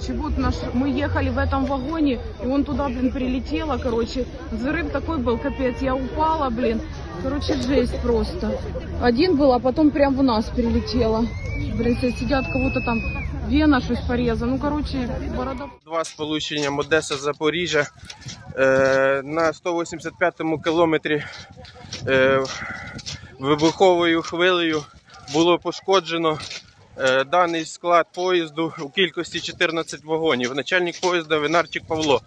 короче, вот наш, мы ехали в этом вагоне, и он туда, блин, прилетело, короче. Взрыв такой был, капец, я упала, блин. Короче, жесть просто. Один был, а потом прям в нас прилетело. Блин, все сидят, кого-то там вена щось пореза. Ну, короче, борода Два сполученням Одеса Запоріжжя е, на 185-му кілометрі е, вибуховою хвилею було пошкоджено е, даний склад поїзду у кількості 14 вагонів. Начальник поїзда Винарчик Павло.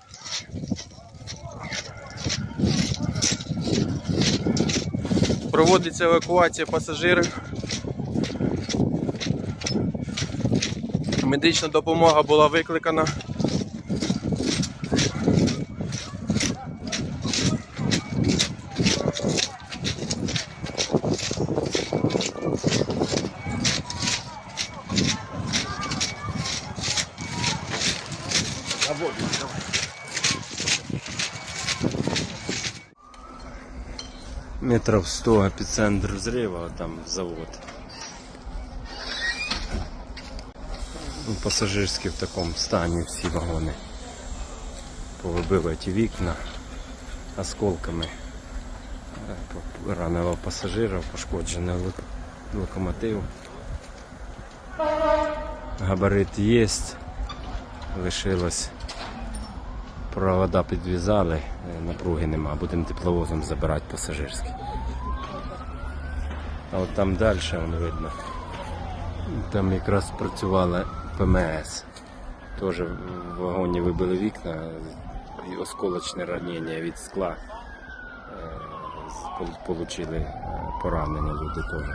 Проводиться евакуація пасажирів. Медична допомога була викликана. Метров 100 эпицентр взрыва, а там завод. Ну, пасажирські в такому стані всі вагони. Повибиваті вікна осколками. Раненого пасажира, пошкоджений лок- локомотив. Габарит є. Лишилось. Провода підв'язали, е, напруги нема, будемо тепловозом забирати пасажирський. А от там далі воно видно. Там якраз працювала ПМС. Теж в вагоні вибили вікна і осколочне ранення від скла. Е, Получили е, поранення люди теж.